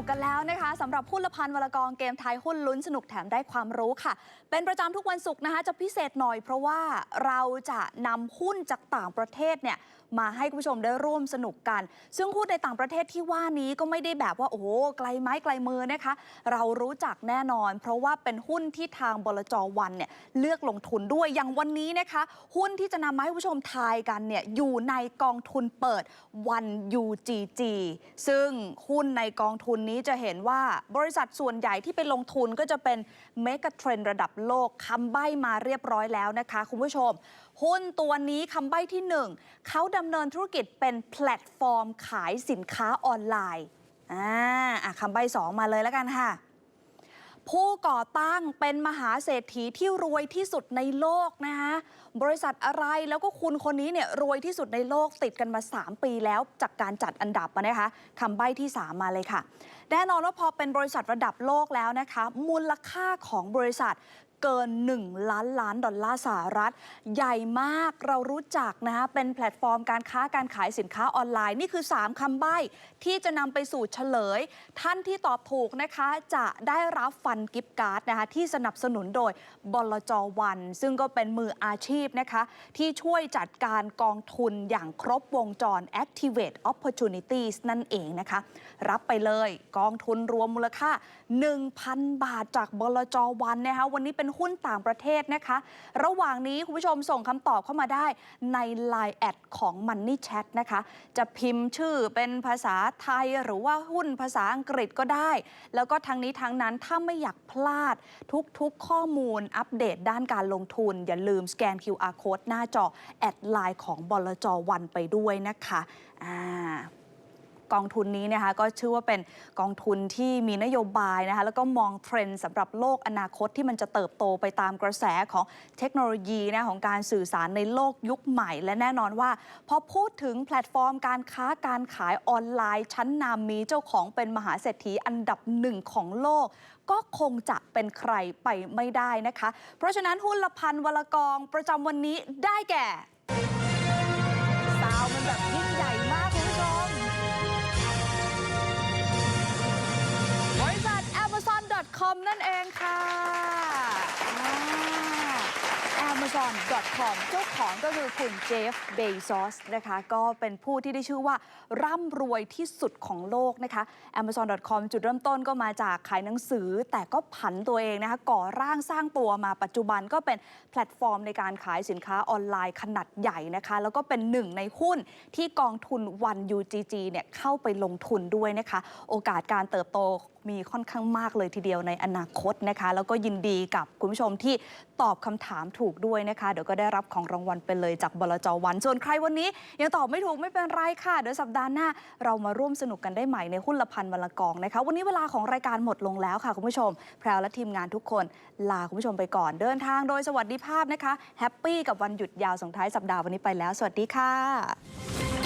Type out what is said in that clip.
นุกกันแล้วนะคะสำหรับหุ้นละพันวลกองเกมไทยหุ้นลุ้นสนุกแถมได้ความรู้ค่ะ เป็นประจำทุกวันศุกร์นะคะ จะพิเศษหน่อยเพราะว่าเราจะนำหุ้นจากต่างประเทศเนี่ยมาให้คุณผู้ชมได้ร่วมสนุกกัน ซึ่งหุ้นในต่างประเทศที่ว่านี้ก็ไม่ได้แบบว่าโอ้โหไกลไม้ไกลมือนะคะ เรารู้จักแน่นอน เพราะว่าเป็นหุ้นที่ทางบลจวันเนี่ยเลือกลงทุนด้วยอย่างวันนี้นะคะ หุ้นที่จะนำมาให้คุณผู้ชมทายกันเนี่ยอยู่ในกองทุนเปิดวัน UGG ซึ่งหุ้นในกองทุนนี้จะเห็นว่าบริษัทส่วนใหญ่ที่ไปลงทุนก็จะเป็นเมกะเทรนระดับโลกคำใบ้มาเรียบร้อยแล้วนะคะ คุณผู้ชม หุ้นตัวนี้คำใบ้ที่หนึ่งเขาดำเนินธุรกิจเป็นแพลตฟอร์มขายสินค้าออนไลน์อ่าคำใบ้สองมาเลยแล้วกันค่ะ ผู้ก่อตั้งเป็นมหาเศรษฐีที่รวยที่สุดในโลกนะคะบริษัทอะไรแล้วก็คุณคนนี้เนี่ยรวยที่สุดในโลกติดกันมา 3 ปีแล้วจากการจัดอันดับนะคะคำใบ้ที่ 3 มาเลยค่ะ แน่นอนว่าพอเป็นบริษัทระดับโลกแล้วนะคะ มูลค่าของบริษัท เกิน 1 ล้านล้านดอลลาร์สหรัฐ ใหญ่มากเรารู้จักนะคะเป็นแพลตฟอร์มการค้าการขายสินค้าออนไลน์ นี่คือ 3คำใบ้ที่จะนำไปสู่เฉลย ท่านที่ตอบถูกนะคะจะได้รับฟันกิฟต์การ์ดนะคะที่สนับสนุนโดยบลจวัน ซึ่งก็เป็นมืออาชีพนะคะที่ช่วยจัดการกองทุนอย่างครบวงจร Activate Opportunities นั่นเองนะคะ รับไปเลยกองทุนรวมมูลค่า 1,000 บาทจากบลจวันนะคะวันนี้เป็นหุ้นต่างประเทศนะคะ ระหว่างนี้คุณผู้ชมส่งคำตอบเข้ามาได้ใน Line แอดของ Money Chat นะคะ จะพิมพ์ชื่อเป็นภาษาไทยหรือว่าหุ้นภาษาอังกฤษก็ได้ แล้วก็ทั้งนี้ทั้งนั้นถ้าไม่อยากพลาดทุกๆ ข้อมูลอัปเดตด้านการลงทุน อย่าลืมสแกน QR Code หน้าจอแอดไลน์ของบลจวันไปด้วยนะคะอ่า กองทุนนี้นะคะก็ชื่อว่าเป็นกองทุนที่มีนโยบายนะคะแล้วก็มองเทรนด์สำหรับโลกอนาคตที่มันจะเติบโตไปตามกระแสของเทคโนโลยีนะของการสื่อสารในโลกยุคใหม่ และแน่นอนว่าพอพูดถึงแพลตฟอร์มการค้าการขายออนไลน์ ชั้นนำมีเจ้าของเป็นมหาเศรษฐีอันดับหนึ่งของโลกก็คงจะเป็นใครไปไม่ได้นะคะ เพราะฉะนั้นหุ้นละพันวลกองประจำวันนี้ได้แก่ amazon.com นั่นเองค่ะอ่า amazon.com เจ้าของก็คือคุณเจฟเบซอสนะคะ ก็เป็นผู้ที่ได้ชื่อว่าร่ำรวยที่สุดของโลกนะคะ amazon.com จุดเริ่มต้นก็มาจากขายหนังสือ แต่ก็ผันตัวเองนะคะ ก่อร่างสร้างตัวมาปัจจุบันก็เป็นแพลตฟอร์มในการขายสินค้าออนไลน์ขนาดใหญ่นะคะ แล้วก็เป็นหนึ่งในหุ้นที่กองทุน One UGG เนี่ยเข้าไปลงทุนด้วยนะคะ โอกาสการเติบโตมีค่อนข้างมากเลยทีเดียวในอนาคตนะคะ แล้วก็ยินดีกับคุณผู้ชมที่ตอบคำถามถูกด้วยนะคะ เดี๋ยวก็ได้รับของรางวัลไปเลยจากบลจวัน ส่วนใครวันนี้ ยังตอบไม่ถูกไม่เป็นไรค่ะ เดี๋ยวสัปดาห์หน้า เรามาร่วมสนุกกันได้ใหม่ในหุ้นละพันวันละกองนะคะ วันนี้เวลาของรายการหมดลงแล้วค่ะคุณผู้ชม แพรวและทีมงานทุกคน ลาคุณผู้ชมไปก่อนเดินทางโดยสวัสดิภาพนะคะแฮปปี้กับวันหยุดยาวส่งท้ายสัปดาห์วันนี้ไปแล้ว สวัสดีค่ะ